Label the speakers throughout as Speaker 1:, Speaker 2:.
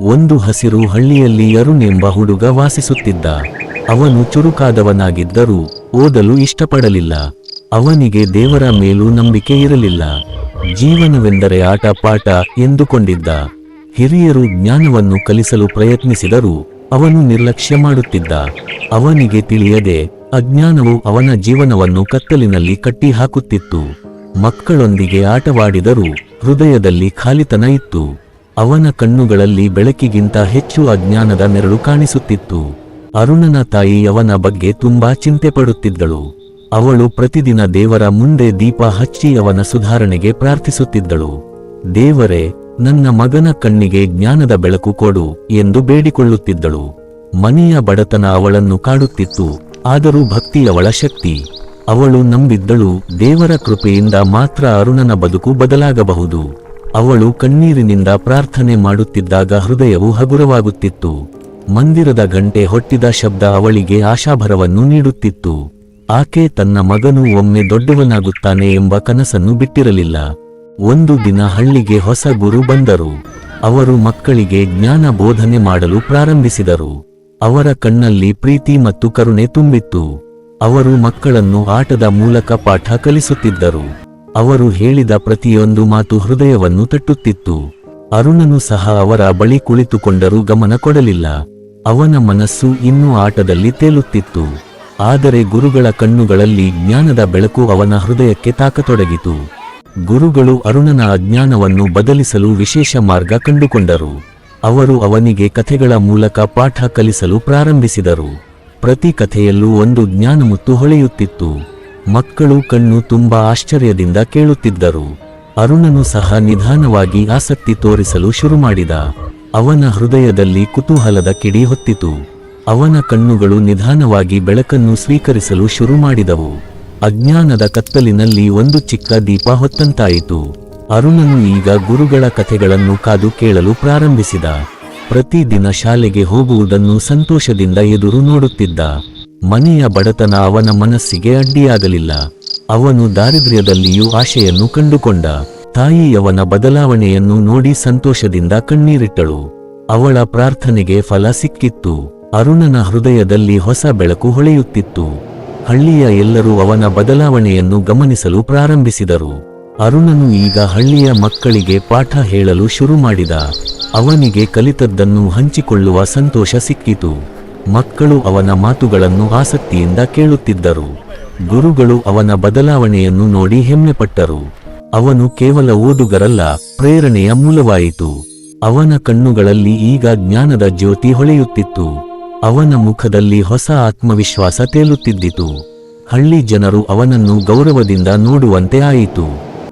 Speaker 1: ಒಂದು ಹಸಿರು ಹಳ್ಳಿಯಲ್ಲಿ ಅರುಣ್ ಎಂಬ ಹುಡುಗ ವಾಸಿಸುತ್ತಿದ್ದ. ಅವನು ಚುರುಕಾದವನಾಗಿದ್ದರೂ ಓದಲು ಇಷ್ಟಪಡಲಿಲ್ಲ. ಅವನಿಗೆ ದೇವರ ಮೇಲೂ ನಂಬಿಕೆ ಇರಲಿಲ್ಲ. ಜೀವನವೆಂದರೆ ಆಟ ಪಾಠ ಎಂದುಕೊಂಡಿದ್ದ. ಹಿರಿಯರು ಜ್ಞಾನವನ್ನು ಕಲಿಸಲು ಪ್ರಯತ್ನಿಸಿದರೂ. ಅವನು ನಿರ್ಲಕ್ಷ್ಯ ಮಾಡುತ್ತಿದ್ದ. ಅವನಿಗೆ ತಿಳಿಯದೆ ಅಜ್ಞಾನವು ಅವನ ಜೀವನವನ್ನು ಕತ್ತಲಿನಲ್ಲಿ ಕಟ್ಟಿಹಾಕುತ್ತಿತ್ತು. ಮಕ್ಕಳೊಂದಿಗೆ ಆಟವಾಡಿದರೂ ಹೃದಯದಲ್ಲಿ ಖಾಲಿತನ ಇತ್ತು. ಅವನ ಕಣ್ಣುಗಳಲ್ಲಿ ಬೆಳಕಿಗಿಂತ ಹೆಚ್ಚು ಅಜ್ಞಾನದ ನೆರಳು ಕಾಣಿಸುತ್ತಿತ್ತು. ಅರುಣನ ತಾಯಿ ಅವನ ಬಗ್ಗೆ ತುಂಬಾ ಚಿಂತೆ ಪಡುತ್ತಿದ್ದಳು. ಅವಳು ಪ್ರತಿದಿನ ದೇವರ ಮುಂದೆ ದೀಪ ಹಚ್ಚಿ ಅವನ ಸುಧಾರಣೆಗೆ ಪ್ರಾರ್ಥಿಸುತ್ತಿದ್ದಳು. ದೇವರೇ ನನ್ನ ಮಗನ ಕಣ್ಣಿಗೆ ಜ್ಞಾನದ ಬೆಳಕು ಕೊಡು ಎಂದು ಬೇಡಿಕೊಳ್ಳುತ್ತಿದ್ದಳು. ಮನೆಯ ಬಡತನ ಅವಳನ್ನು ಕಾಡುತ್ತಿತ್ತು, ಆದರೂ ಭಕ್ತಿಯವಳ ಶಕ್ತಿ. ಅವಳು ನಂಬಿದ್ದಳು, ದೇವರ ಕೃಪೆಯಿಂದ ಮಾತ್ರ ಅರುಣನ ಬದುಕು ಬದಲಾಗಬಹುದು. ಅವಳು ಕಣ್ಣೀರಿನಿಂದ ಪ್ರಾರ್ಥನೆ ಮಾಡುತ್ತಿದ್ದಾಗ ಹೃದಯವು ಹಗುರವಾಗುತ್ತಿತ್ತು. ಮಂದಿರದ ಗಂಟೆ ಹೊಟ್ಟಿದ ಶಬ್ದ ಅವಳಿಗೆ ಆಶಾಭರವನ್ನು ನೀಡುತ್ತಿತ್ತು. ಆಕೆ ತನ್ನ ಮಗನು ಒಮ್ಮೆ ದೊಡ್ಡವನಾಗುತ್ತಾನೆ ಎಂಬ ಕನಸನ್ನು ಬಿಟ್ಟಿರಲಿಲ್ಲ. ಒಂದು ದಿನ ಹಳ್ಳಿಗೆ ಹೊಸ ಗುರು ಬಂದರು. ಅವರು ಮಕ್ಕಳಿಗೆ ಜ್ಞಾನ ಬೋಧನೆ ಮಾಡಲು ಪ್ರಾರಂಭಿಸಿದರು. ಅವರ ಕಣ್ಣಲ್ಲಿ ಪ್ರೀತಿ ಮತ್ತು ಕರುಣೆ ತುಂಬಿತ್ತು. ಅವರು ಮಕ್ಕಳನ್ನು ಆಟದ ಮೂಲಕ ಪಾಠ ಕಲಿಸುತ್ತಿದ್ದರು. ಅವರು ಹೇಳಿದ ಪ್ರತಿಯೊಂದು ಮಾತು ಹೃದಯವನ್ನು ತಟ್ಟುತ್ತಿತ್ತು. ಅರುಣನು ಸಹ ಅವರ ಬಳಿ ಕುಳಿತುಕೊಂಡರೂ ಗಮನ ಕೊಡಲಿಲ್ಲ. ಅವನ ಮನಸ್ಸು ಇನ್ನೂ ಆಟದಲ್ಲಿ ತೇಲುತ್ತಿತ್ತು. ಆದರೆ ಗುರುಗಳ ಕಣ್ಣುಗಳಲ್ಲಿ ಜ್ಞಾನದ ಬೆಳಕು ಅವನ ಹೃದಯಕ್ಕೆ ತಾಕತೊಡಗಿತು. ಗುರುಗಳು ಅರುಣನ ಅಜ್ಞಾನವನ್ನು ಬದಲಿಸಲು ವಿಶೇಷ ಮಾರ್ಗ ಕಂಡುಕೊಂಡರು. ಅವರು ಅವನಿಗೆ ಕಥೆಗಳ ಮೂಲಕ ಪಾಠ ಕಲಿಸಲು ಪ್ರಾರಂಭಿಸಿದರು. ಪ್ರತಿ ಕಥೆಯಲ್ಲೂ ಒಂದು ಜ್ಞಾನಮುತ್ತು ಹೊಳೆಯುತ್ತಿತ್ತು. ಮಕ್ಕಳು ಕಣ್ಣು ತುಂಬಾ ಆಶ್ಚರ್ಯದಿಂದ ಕೇಳುತ್ತಿದ್ದರು. ಅರುಣನು ಸಹ ನಿಧಾನವಾಗಿ ಆಸಕ್ತಿ ತೋರಿಸಲು ಶುರುಮಾಡಿದ. ಅವನ ಹೃದಯದಲ್ಲಿ ಕುತೂಹಲದ ಕಿಡಿ ಹೊತ್ತಿತು. ಅವನ ಕಣ್ಣುಗಳು ನಿಧಾನವಾಗಿ ಬೆಳಕನ್ನು ಸ್ವೀಕರಿಸಲು ಶುರುಮಾಡಿದವು. ಅಜ್ಞಾನದ ಕತ್ತಲಿನಲ್ಲಿ ಒಂದು ಚಿಕ್ಕ ದೀಪ ಹೊತ್ತಂತಾಯಿತು. ಅರುಣನು ಈಗ ಗುರುಗಳ ಕಥೆಗಳನ್ನು ಕಾದು ಕೇಳಲು ಪ್ರಾರಂಭಿಸಿದ. ಪ್ರತಿದಿನ ಶಾಲೆಗೆ ಹೋಗುವುದನ್ನು ಸಂತೋಷದಿಂದ ಎದುರು ನೋಡುತ್ತಿದ್ದ. ಮನೆಯ ಬಡತನ ಅವನ ಮನಸ್ಸಿಗೆ ಅಡ್ಡಿಯಾಗಲಿಲ್ಲ. ಅವನು ದಾರಿದ್ರ್ಯದಲ್ಲಿಯೂ ಆಶೆಯನ್ನು ಕಂಡುಕೊಂಡ. ತಾಯಿಯವನ ಬದಲಾವಣೆಯನ್ನು ನೋಡಿ ಸಂತೋಷದಿಂದ ಕಣ್ಣೀರಿಟ್ಟಳು. ಅವಳ ಪ್ರಾರ್ಥನೆಗೆ ಫಲ ಸಿಕ್ಕಿತ್ತು. ಅರುಣನ ಹೃದಯದಲ್ಲಿ ಹೊಸ ಬೆಳಕು ಹೊಳೆಯುತ್ತಿತ್ತು. ಹಳ್ಳಿಯ ಎಲ್ಲರೂ ಅವನ ಬದಲಾವಣೆಯನ್ನು ಗಮನಿಸಲು ಪ್ರಾರಂಭಿಸಿದರು. ಅರುಣನು ಈಗ ಹಳ್ಳಿಯ ಮಕ್ಕಳಿಗೆ ಪಾಠ ಹೇಳಲು ಶುರು ಮಾಡಿದ. ಅವನಿಗೆ ಕಲಿತದ್ದನ್ನು ಹಂಚಿಕೊಳ್ಳುವ ಸಂತೋಷ ಸಿಕ್ಕಿತು. ಮಕ್ಕಳು ಅವನ ಮಾತುಗಳನ್ನು ಆಸಕ್ತಿಯಿಂದ ಕೇಳುತ್ತಿದ್ದರು. ಗುರುಗಳು ಅವನ ಬದಲಾವಣೆಯನ್ನು ನೋಡಿ ಹೆಮ್ಮೆಪಟ್ಟರು. ಅವನು ಕೇವಲ ಓದುಗರಲ್ಲ, ಪ್ರೇರಣೆಯ ಮೂಲವಾಯಿತು. ಅವನ ಕಣ್ಣುಗಳಲ್ಲಿ ಈಗ ಜ್ಞಾನದ ಜ್ಯೋತಿ ಹೊಳೆಯುತ್ತಿತ್ತು. ಅವನ ಮುಖದಲ್ಲಿ ಹೊಸ ಆತ್ಮವಿಶ್ವಾಸ ತೇಲುತ್ತಿದ್ದಿತು. ಹಳ್ಳಿ ಜನರು ಅವನನ್ನು ಗೌರವದಿಂದ ನೋಡುವಂತೆ ಆಯಿತು.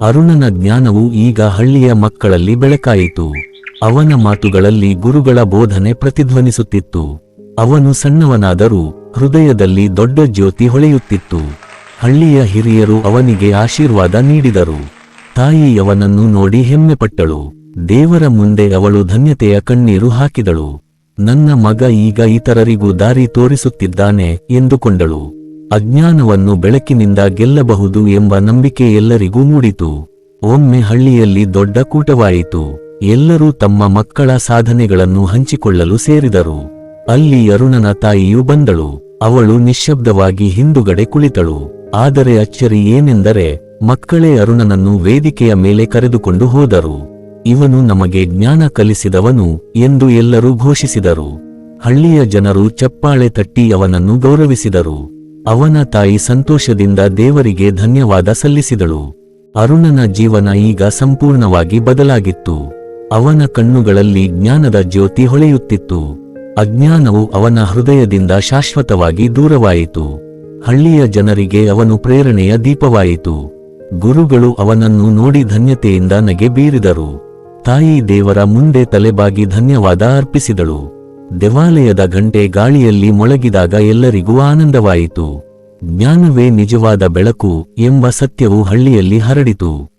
Speaker 1: ಅರುಣನ ಜ್ಞಾನವು ಈಗ ಹಳ್ಳಿಯ ಮಕ್ಕಳಲ್ಲಿ ಬೆಳಕಾಯಿತು. ಅವನ ಮಾತುಗಳಲ್ಲಿ ಗುರುಗಳ ಬೋಧನೆ ಪ್ರತಿಧ್ವನಿಸುತ್ತಿತ್ತು. ಅವನು ಸಣ್ಣವನಾದರೂ ಹೃದಯದಲ್ಲಿ ದೊಡ್ಡ ಜ್ಯೋತಿ ಹೊಳೆಯುತ್ತಿತ್ತು. ಹಳ್ಳಿಯ ಹಿರಿಯರು ಅವನಿಗೆ ಆಶೀರ್ವಾದ ನೀಡಿದರು. ತಾಯಿ ಅವನನ್ನು ನೋಡಿ ಹೆಮ್ಮೆಪಟ್ಟಳು. ದೇವರ ಮುಂದೆ ಅವಳು ಧನ್ಯತೆಯ ಕಣ್ಣೀರು ಹಾಕಿದಳು. ನನ್ನ ಮಗ ಈಗ ಇತರರಿಗೂ ದಾರಿ ತೋರಿಸುತ್ತಿದ್ದಾನೆ ಎಂದುಕೊಂಡಳು. ಅಜ್ಞಾನವನ್ನು ಬೆಳಕಿನಿಂದ ಗೆಲ್ಲಬಹುದು ಎಂಬ ನಂಬಿಕೆ ಎಲ್ಲರಿಗೂ ಮೂಡಿತು. ಒಮ್ಮೆ ಹಳ್ಳಿಯಲ್ಲಿ ದೊಡ್ಡ ಕೂಟವಾಯಿತು. ಎಲ್ಲರೂ ತಮ್ಮ ಮಕ್ಕಳ ಸಾಧನೆಗಳನ್ನು ಹಂಚಿಕೊಳ್ಳಲು ಸೇರಿದರು. ಅಲ್ಲಿ ಅರುಣನ ತಾಯಿಯು ಬಂದಳು. ಅವಳು ನಿಶ್ಶಬ್ದವಾಗಿ ಹಿಂದುಗಡೆ ಕುಳಿತಳು. ಆದರೆ ಅಚ್ಚರಿ ಏನೆಂದರೆ, ಮಕ್ಕಳೇ ಅರುಣನನ್ನು ವೇದಿಕೆಯ ಮೇಲೆ ಕರೆದುಕೊಂಡು ಹೋದರು. ಇವನು ನಮಗೆ ಜ್ಞಾನ ಕಲಿಸಿದವನು ಎಂದು ಎಲ್ಲರೂ ಘೋಷಿಸಿದರು. ಹಳ್ಳಿಯ ಜನರು ಚಪ್ಪಾಳೆ ತಟ್ಟಿ ಅವನನ್ನು ಗೌರವಿಸಿದರು. ಅವನ ತಾಯಿ ಸಂತೋಷದಿಂದ ದೇವರಿಗೆ ಧನ್ಯವಾದ ಸಲ್ಲಿಸಿದಳು. ಅರುಣನ ಜೀವನ ಈಗ ಸಂಪೂರ್ಣವಾಗಿ ಬದಲಾಗಿತ್ತು. ಅವನ ಕಣ್ಣುಗಳಲ್ಲಿ ಜ್ಞಾನದ ಜ್ಯೋತಿ ಹೊಳೆಯುತ್ತಿತ್ತು. ಅಜ್ಞಾನವು ಅವನ ಹೃದಯದಿಂದ ಶಾಶ್ವತವಾಗಿ ದೂರವಾಯಿತು. ಹಳ್ಳಿಯ ಜನರಿಗೆ ಅವನು ಪ್ರೇರಣೆಯ ದೀಪವಾಯಿತು. ಗುರುಗಳು ಅವನನ್ನು ನೋಡಿ ಧನ್ಯತೆಯಿಂದ ನಗೆ ಬೀರಿದರು. ತಾಯಿ ದೇವರ ಮುಂದೆ ತಲೆಬಾಗಿ ಧನ್ಯವಾದ ಅರ್ಪಿಸಿದಳು. ದೇವಾಲಯದ ಗಂಟೆ ಗಾಳಿಯಲ್ಲಿ ಮೊಳಗಿದಾಗ ಎಲ್ಲರಿಗೂ ಆನಂದವಾಯಿತು. ಜ್ಞಾನವೇ ನಿಜವಾದ ಬೆಳಕು ಎಂಬ ಸತ್ಯವು ಹಳ್ಳಿಯಲ್ಲಿ ಹರಡಿತು.